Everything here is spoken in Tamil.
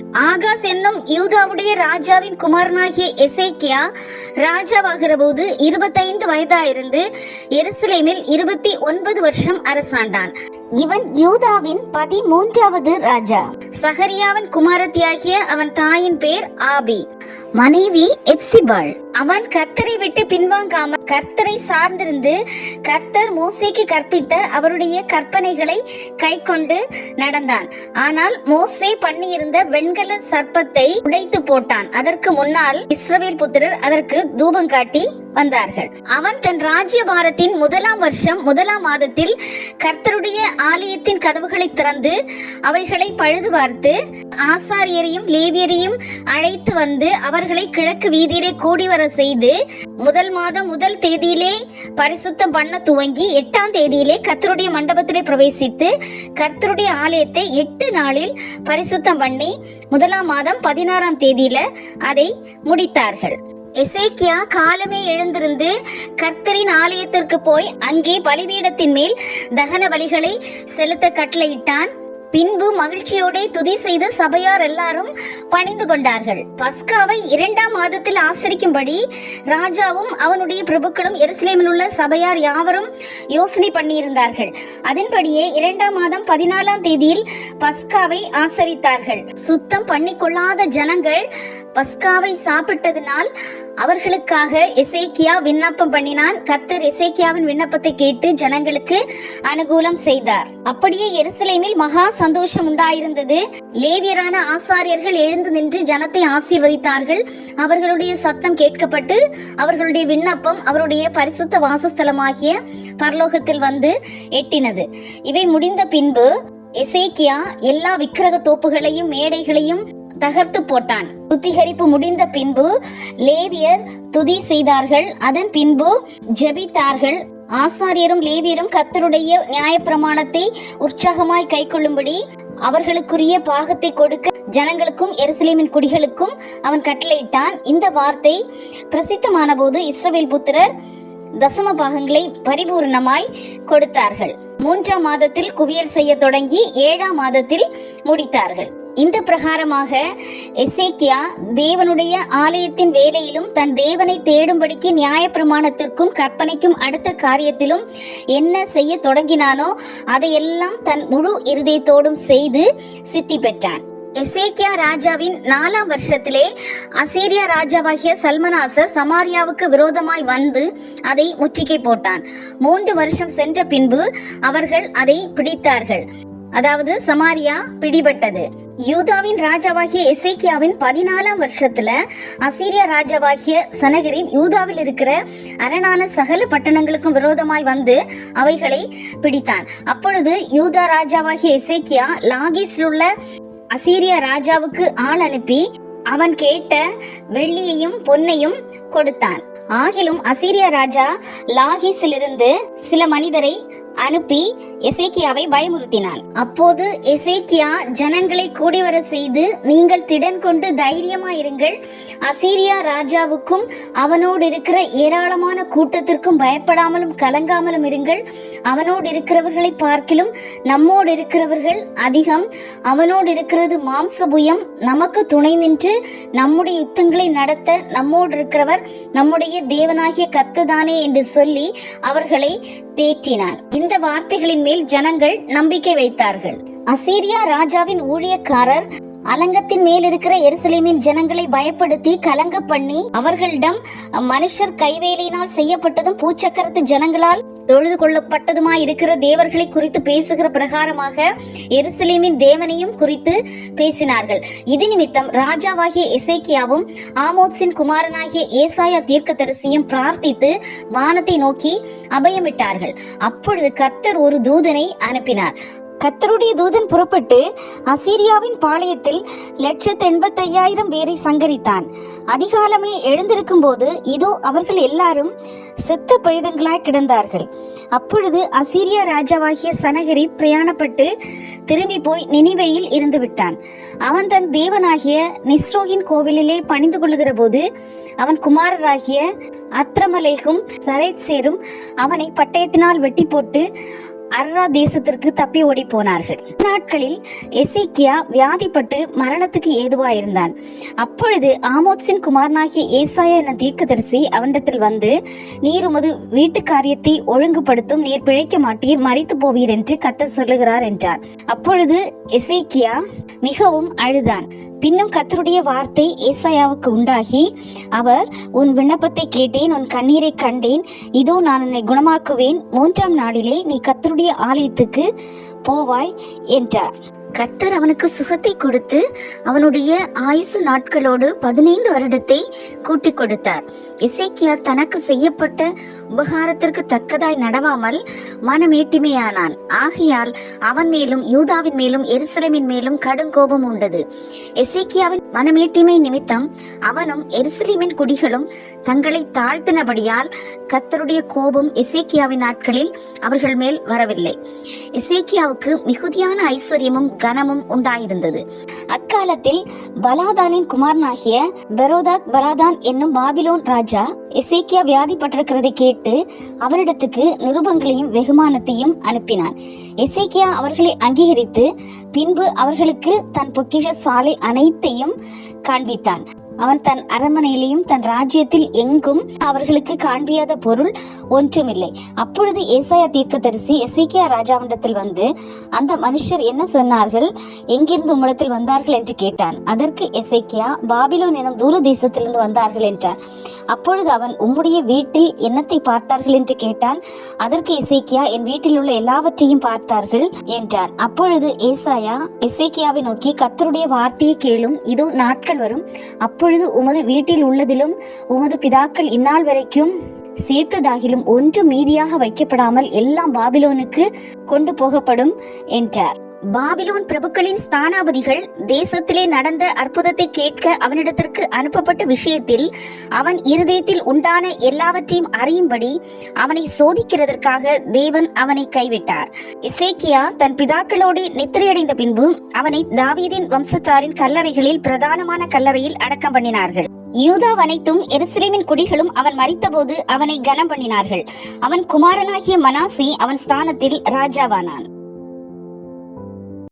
ஆகாஸ் என்னும் யூதாவுடைய ராஜாவின் குமாரனாகிய எசேக்கியா ராஜாவாகிற போது இருபத்தைந்து வயதாயிருந்து எருசலேமில் இருபத்தி ஒன்பது வருஷம் அரசாண்டான். இவன் யூதாவின் பதிமூன்றாவது ராஜா. சகரியாவின் குமாரத்தியாகிய அவன் தாயின் பேர் ஆபி. மனைவி எப்சிபாள். அவன் கர்த்தரை விட்டு பின்வாங்காமல் கர்த்தரை சார்ந்திருந்து கர்த்தர் மோசேக்கு கற்பித்த அவருடைய கற்பனைகளை கைக்கொண்டு நடந்தான். ஆனால் மோசே பண்ணியிருந்த வெண்கல சர்ப்பத்தை உடைத்து போட்டான். அதற்கு முன்னால் இஸ்ரவேல் புத்திரர் அதற்கு தூபம் காட்டி வந்தார்கள். அவன் தன் ராஜ்யபாரத்தின் முதலாம் வருஷம் முதலாம் மாதத்தில் கர்த்தருடைய ஆலயத்தின் கதவுகளை திறந்து அவைகளை பழுது பார்த்து ஆசாரியரையும் லேவியரையும் அழைத்து வந்து அவர்களை கிழக்கு வீதியிலே கூடி வர செய்து முதல் மாதம் முதல் தேதியிலே பரிசுத்தம் பண்ண துவங்கி எட்டாம் தேதியிலே கர்த்தருடைய மண்டபத்திலே பிரவேசித்து கர்த்தருடைய ஆலயத்தை எட்டு நாளில் பரிசுத்தம் பண்ணி முதலாம் மாதம் பதினாறாம் தேதியில அதை முடித்தார்கள். எசேக்கியா காலமே எழுந்திருந்து கர்த்தரின் ஆலயத்திற்கு போய் அங்கே பலிபீடத்தின் மேல் தகன பலிகளை செலுத்த கட்டளையிட்டான். பின்பு மகிழ்ச்சியோட துதி செய்து சபையார் எல்லாரும் பணிந்து கொண்டார்கள். பஸ்காவை இரண்டாம் மாதத்தில் ஆசரிக்கும்படி ராஜாவும் அவனுடைய பிரபுக்களும் எருசலேமில் உள்ள சபையார் யாவரும் யோசனை பண்ணியிருந்தார்கள். அதன்படியே இரண்டாம் மாதம் பதினாலாம் தேதியில் பஸ்காவை ஆசரித்தார்கள். சுத்தம் பண்ணிக்கொள்ளாத ஜனங்கள் பஸ்காவை சாப்பிட்டதினால் அவர்களுக்காக எசேக்கியா விண்ணப்பம் பண்ணினான். கர்த்தர் எசேக்கியாவின் விண்ணப்பத்தை கேட்டு ஜனங்களுக்கு அனுகூலம் செய்தார். அப்படியே எருசலேமில் மகா சந்தோஷம் உண்டாயிருந்தது. லேவியரான ஆசாரியர்கள் எழுந்து நின்று ஜனத்தை ஆசீர்வதித்தார்கள். அவர்களுடைய சத்தம் கேட்கப்பட்டு அவர்களுடைய விண்ணப்பம் அவருடைய பரிசுத்த வாசஸ்தலமாகிய பரலோகத்தில் வந்து எட்டினது. இவை முடிந்த பின்பு எசேக்கியா எல்லா விக்கிரக தோப்புகளையும் மேடைகளையும் தகர்த்து போட்டான். சுத்திகரிப்பு முடிந்த பின்பு லேவியர் துதி செய்தார்கள். அதன் பின்பு ஜெபித்தார்கள். ஆசாரியரும் லேவியரும் கத்தருடைய நியாயப்பிரமாணத்தை உற்சாகமாய் கைக்கொள்ளும்படி அவர்களுக்குரிய பாகத்தை கொடுக்க ஜனங்களுக்கும் எருசலேமின் குடிகளுக்கும் அவன் கட்டளையிட்டான். இந்த வார்த்தை பிரசித்தமான போது இஸ்ரவேல் புத்திரர் தசம பாகங்களை பரிபூர்ணமாய் கொடுத்தார்கள். மூன்றாம் மாதத்தில் குவியல் செய்ய தொடங்கி ஏழாம் மாதத்தில் முடித்தார்கள். இந்த பிரகாரமாக எசேக்கியா தேவனுடைய ஆலயத்தின் வேலையிலும் தன் தேவனை தேடும்படிக்கு நியாயப்பிரமாணத்திற்கும் கற்பனைக்கும் அடுத்த காரியத்திலும் என்ன செய்ய தொடங்கினானோ அதையெல்லாம் தன் முழு இருதயத்தோடும் செய்து சித்தி பெற்றான். எசேக்கியா ராஜாவின் நாலாம் வருஷத்திலே அசீரியா ராஜாவாகிய சல்மனாசர் சமாரியாவுக்கு விரோதமாய் வந்து அதை முற்றுகை போட்டான். மூன்று வருஷம் சென்ற பின்பு அவர்கள் அதை பிடித்தார்கள். அதாவது சமாரியா பிடிபட்டது. யூதாவின் ராஜாவாகிய எசேக்கியாவின் பதினாலாம் வருஷத்துல அசீரியா ராஜாவாகிய சனகரின் யூதாவில் இருக்கிற அரணான சகல பட்டணங்களுக்கும் விரோதமாய் வந்து அவைகளை பிடித்தான். அப்பொழுது யூதா ராஜாவாகிய எசேக்கியா லாகிஸில் உள்ள அசீரியா ராஜாவுக்கு ஆள் அனுப்பி அவன் கேட்ட வெள்ளியையும் பொன்னையும் கொடுத்தான். ஆகிலும் அசீரியா ராஜா லாகிஸிலிருந்து சில மனிதரை அனுப்பி எசேக்கியாவை பயமுறுத்தினான். அப்போது எசேக்கியா ஜனங்களை கூடி வர செய்து நீங்கள் திடன் கொண்டு தைரியமாயிருங்கள். அசீரியா ராஜாவுக்கும் அவனோடு இருக்கிற ஏராளமான கூட்டத்திற்கும் பயப்படாமலும் கலங்காமலும் இருங்கள். அவனோடு இருக்கிறவர்களை பார்க்கிலும் நம்மோடு இருக்கிறவர்கள் அதிகம். அவனோடு இருக்கிறது மாம்சபுயம். நமக்கு துணை நின்று நம்முடைய யுத்தங்களை நடத்த நம்மோடு இருக்கிறவர் நம்முடைய தேவனாகிய கத்துதானே என்று சொல்லி அவர்களை தேற்றினான். இந்த வார்த்தைகளின் மேல் ஜனங்கள் நம்பிக்கை வைத்தார்கள். அசீரியா ராஜாவின் ஊழியக்காரர் அலங்கத்தின் மேல் இருக்கிற எருசலேமின் ஜனங்களை பயப்படுத்தி கலங்க பண்ணி அவர்களிடம் மனுஷர் கைவேலையினால் செய்யப்பட்டதும் பூச்சக்கரத்து ஜனங்களால் தொழுது கொள்ளப்பட்டதுமாய் இருக்கிற தேவர்களை குறித்து பேசுகிற பிரகாரமாக எருசலேமின் தேவனையும் குறித்து பேசினார்கள். இது நிமித்தம் ராஜாவாகிய இசைக்கியாவும் ஆமோத்ஸின் குமாரனாகிய ஏசாயா தீர்க்கதரிசியும் பிரார்த்தித்து வானத்தை நோக்கி அபயமிட்டார்கள். அப்பொழுது கர்த்தர் ஒரு தூதனை அனுப்பினார். கத்தருடைய தூதன் புறப்பட்டு அசீரியாவின் பாளையத்தில் லட்சத்து எண்பத்தையாயிரம் பேரை சங்கரித்தான். அதிகாலமே எழுந்திருக்கும் போது இதோ அவர்கள் எல்லாரும் செத்த பிரேதங்களாய் கிடந்தார்கள். அப்பொழுது அசீரியா ராஜாவாகிய சனகரி பிரயாணப்பட்டு திரும்பி போய் நினைவையில் இருந்து விட்டான். அவன் தன் தேவனாகிய நிஸ்ரோகின் கோவிலிலே பணிந்து கொள்ளுகிற போது அவன் குமாரராகிய அத்ரமலேகும் சரேத்சேரும் அவனை பட்டயத்தினால் வெட்டி போட்டு அர்ரா தேசத்திற்கு தப்பி ஓடி போனார்கள் நாட்களில் எசேக்கியா வியாதிப்பட்டு மரணத்துக்கு ஏதுவாயிருந்தான். அப்பொழுது ஆமோத்சின் குமாரனாகிய ஏசாயா என தீர்க்கதரிசி அவனிடத்தில் வந்து நீர் உமது வீட்டு காரியத்தை ஒழுங்குபடுத்தும் நீர் பிழைக்க மாட்டீர் மறித்து போவீர் என்று கத்த சொல்லுகிறார் என்றார். அப்பொழுது எசேக்கியா மிகவும் அழுதான். பின்னும் கத்தருடைய வார்த்தை ஏசாயாவுக்கு உண்டாகி அவர் உன் விண்ணப்பத்தை கேட்டேன் உன் கண்ணீரை கண்டேன். இதோ நான் உன்னை குணமாக்குவேன். மூன்றாம் நாளிலே நீ கத்தருடைய ஆலயத்துக்கு போவாய் என்றார். கத்தர் அவனுக்கு சுகத்தை கொடுத்து அவனுடைய ஆயுசு நாட்களோடு பதினைந்து வருடத்தை கூட்டிக் கொடுத்தார். இசைக்கியா தனக்கு செய்யப்பட்ட உபகாரத்திற்கு தக்கதாய் நடவாமல் மனமேட்டிமையானான் ஆகையால் அவன் மேலும் யூதாவின் மேலும் எருசலேமின் மேலும் கடும் கோபம் உண்டது. எசேக்கியாவின் மனமேட்டிமை நிமித்தம் அவனும் எருசலேமின் குடிகளும் தங்களை தாழ்த்தினபடியால் கத்தருடைய கோபம் எசேக்கியாவின் நாட்களில் அவர்கள் மேல் வரவில்லை. எசேக்கியாவுக்கு மிகுதியான ஐஸ்வர்யமும் கனமும் உண்டாயிருந்தது. அக்காலத்தில் பலாதானின் குமாரனாகிய பெரோதாக் பலாதான் என்னும் பாபிலோன் ராஜா எசேக்கியா வியாதிப்பட்டிருக்கிறதை கேட்டு அவரிடத்துக்கு நிருபங்களையும் வெகுமானத்தையும் அனுப்பினான். எசேக்கியா அவர்களை அங்கீகரித்து பின்பு அவர்களுக்கு தன் பொக்கிஷ சாலை அனைத்தையும் காண்பித்தான். அவன் தன் அரண்மனையிலேயும் தன் ராஜ்யத்தில் எங்கும் அவர்களுக்கு காண்பியாத பொருள் ஒன்றுமில்லை. அப்பொழுது ஏசாயா தீர்க்கதரிசி எசேக்கியா ராஜாவிடத்தில் வந்து அந்த மனுஷர் என்ன சொன்னார்கள்? எங்கிருந்து உம்மிடத்தில் வந்தார்கள்? என்று கேட்டான். அதற்கு எசைக்கியா பாபிலோன் எனும் தூர தேசத்திலிருந்து வந்தார்கள் என்றான் அப்பொழுது அவன் உம்முடைய வீட்டில் என்னத்தை பார்த்தார்கள்? என்று கேட்டான். அதற்கு எசேக்கியா என் வீட்டில் உள்ள எல்லாவற்றையும் பார்த்தார்கள் என்றான். அப்பொழுது ஏசாயா எசேக்கியாவை நோக்கி கத்தருடைய வார்த்தையை கேளும். இதோ நாட்கள் வரும். அப்பொழுது உமது வீட்டில் உள்ளதிலும் உமது பிதாக்கள் இந்நாள் வரைக்கும் சேர்த்ததாகிலும் ஒன்று மீதியாக வைக்கப்படாமல் எல்லாம் பாபிலோனுக்கு கொண்டு போகப்படும் என்றார். பாபிலோன் பிரபுக்களின் ஸ்தானாபதிகள் தேசத்திலே நடந்த அற்புதத்தை கேட்க அவனிடத்திற்கு அனுப்பப்பட்ட விஷயத்தில் அவன் இருதயத்தில் உண்டான எல்லாவற்றையும் அறியும்படி அவனை சோதிக்கிறதற்காக தேவன் அவனை கைவிட்டார். இசேக்கியா தன் பிதாக்களோடு நித்திரையடைந்த பின்பு அவனை தாவீதின் வம்சத்தாரின் கல்லறைகளில் பிரதானமான கல்லறையில் அடக்கம் பண்ணினார்கள். யூதா அனைத்தும் எருசலேமின் குடிகளும் அவன் மறித்தபோது அவனை கனம் பண்ணினார்கள். அவன் குமாரனாகிய மனாசி அவன் ஸ்தானத்தில் ராஜாவானான்.